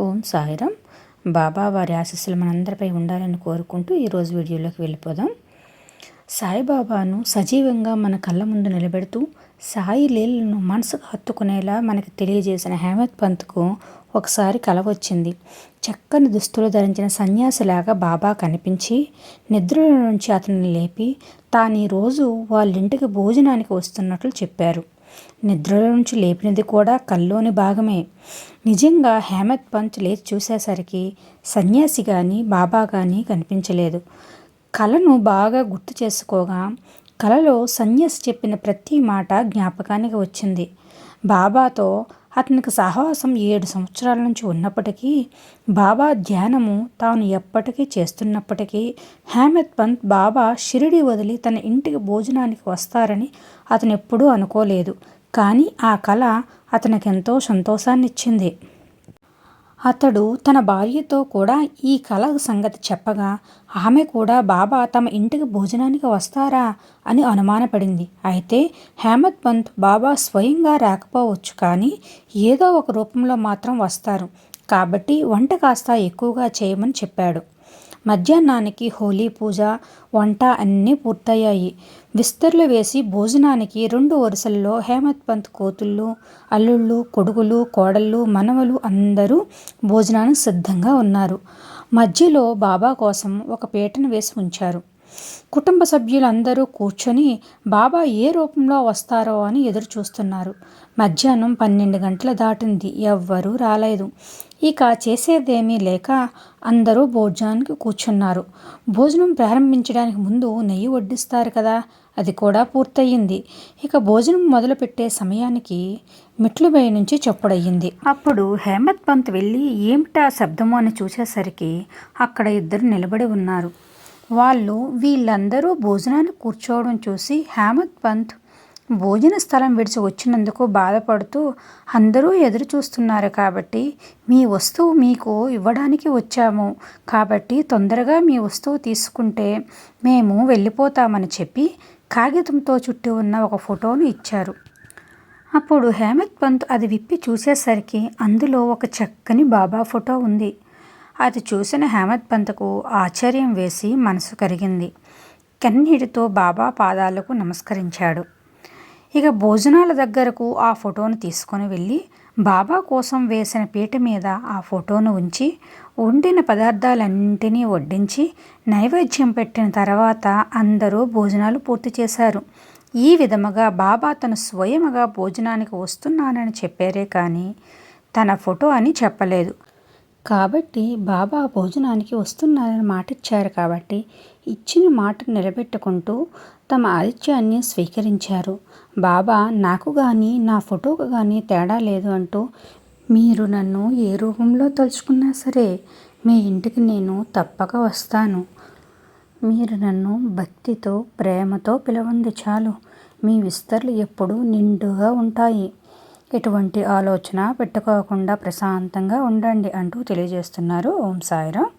ఓం సాయిరం బాబా వారి ఆశీస్సులు మనందరిపై ఉండాలని కోరుకుంటూ ఈరోజు వీడియోలోకి వెళ్ళిపోదాం. సాయిబాబాను సజీవంగా మన కళ్ళ ముందు నిలబెడుతూ సాయి లీలను మనసుకు హత్తుకునేలా మనకి తెలియజేసిన హేమత్ పంత్కు ఒకసారి కల వచ్చింది. చక్కని దుస్తులు ధరించిన సన్యాసిలాగా బాబా కనిపించి నిద్రల నుంచి అతన్ని లేపి తాను ఈరోజు వాళ్ళింటికి భోజనానికి వస్తున్నట్లు చెప్పారు. నిద్రలో నుంచి లేపినది కూడా కల్లోని భాగమే. నిజంగా హేమత్ పంత్ లేచి చూసేసరికి సన్యాసి కానీ బాబా కానీ కనిపించలేదు. కళను బాగా గుర్తు చేసుకోగా కలలో సన్యాసి చెప్పిన ప్రతి మాట జ్ఞాపకానికి వచ్చింది. బాబాతో అతనికి సహవాసం ఏడు సంవత్సరాల నుంచి ఉన్నప్పటికీ బాబా ధ్యానము తాను ఎప్పటికీ చేస్తున్నప్పటికీ హేమత్ పంత్ బాబా షిరిడి వదిలి తన ఇంటికి భోజనానికి వస్తారని అతను ఎప్పుడూ అనుకోలేదు. కానీ ఆ కళ అతనికి ఎంతో సంతోషాన్నిచ్చింది. అతడు తన భార్యతో కూడా ఈ కళ సంగతి చెప్పగా ఆమె కూడా బాబా తమ ఇంటికి భోజనానికి వస్తారా? అని అనుమానపడింది. అయితే హేమత్ పంత్ బాబా స్వయంగా రాకపోవచ్చు కానీ ఏదో ఒక రూపంలో మాత్రం వస్తారు. కాబట్టి వంట కాస్త ఎక్కువగా చేయమని చెప్పాడు. మధ్యాహ్నానికి హోలీ పూజ వంట అన్నీ పూర్తయ్యాయి. విస్తర్లు వేసి భోజనానికి రెండు వరుసల్లో హేమత్ పంత్ కోతుళ్ళు అల్లుళ్ళు కొడుకులు కోడళ్ళు మనవలు అందరూ భోజనానికి సిద్ధంగా ఉన్నారు. మధ్యలో బాబా కోసం ఒక పీటను వేసి ఉంచారు. కుటుంబ సభ్యులందరూ కూర్చొని బాబా ఏ రూపంలో వస్తారో అని ఎదురు చూస్తున్నారు మధ్యాహ్నం పన్నెండు గంటల దాటింది. ఎవ్వరూ రాలేదు. ఇక చేసేదేమీ లేక అందరూ భోజనానికి కూర్చున్నారు. భోజనం ప్రారంభించడానికి ముందు నెయ్యి వడ్డిస్తారు కదా అది కూడా పూర్తయింది. ఇక భోజనం మొదలుపెట్టే సమయానికి మెట్లుపై నుంచి చప్పుడయ్యింది అప్పుడు హేమత్ పంత్ వెళ్ళి ఏమిటా శబ్దము? అని చూసేసరికి అక్కడ ఇద్దరు నిలబడి ఉన్నారు. వాళ్ళు వీళ్ళందరూ భోజనాన్ని కూర్చోవడం చూసి హేమత్ పంత్ భోజన స్థలం విడిచి వచ్చినందుకు బాధపడుతూ అందరూ ఎదురు చూస్తున్నారు కాబట్టి మీ వస్తువు మీకు ఇవ్వడానికి వచ్చాము. కాబట్టి తొందరగా మీ వస్తువు తీసుకుంటే మేము వెళ్ళిపోతామని చెప్పి కాగితంతో చుట్టి ఉన్న ఒక ఫోటోను ఇచ్చారు. అప్పుడు హేమత్ పంత్ అది విప్పి చూసేసరికి అందులో ఒక చక్కని బాబా ఫోటో ఉంది. అది చూసిన హేమత్ పంతకు ఆశ్చర్యం వేసి మనసు కరిగింది. కన్నీటితో బాబా పాదాలకు నమస్కరించాడు. ఇక భోజనాల దగ్గరకు ఆ ఫోటోను తీసుకొని వెళ్ళి బాబా కోసం వేసిన పీట మీద ఆ ఫోటోను ఉంచి వండిన పదార్థాలన్నింటినీ వడ్డించి నైవేద్యం పెట్టిన తర్వాత అందరూ భోజనాలు పూర్తి చేశారు. ఈ విధముగా బాబా తను స్వయముగా భోజనానికి వస్తున్నానని చెప్పారే కానీ తన ఫోటో అని చెప్పలేదు. కాబట్టి బాబా భోజనానికి వస్తున్నారని మాట ఇచ్చారు కాబట్టి ఇచ్చిన మాట నిలబెట్టుకుంటూ తమ ఆతిథ్యాన్ని స్వీకరించారు. బాబా నాకు కానీ నా ఫోటోకు కానీ తేడా లేదు అంటూ మీరు నన్ను ఏ రూపంలో తలుచుకున్నా సరే మీ ఇంటికి నేను తప్పక వస్తాను. మీరు నన్ను భక్తితో ప్రేమతో పిలవండి చాలు. మీ విస్తరలు ఎప్పుడూ నిండుగా ఉంటాయి. ఎటువంటి ఆలోచన పెట్టుకోకుండా ప్రశాంతంగా ఉండండి అంటూ తెలియజేస్తున్నారు. ఓం సాయిరామ్.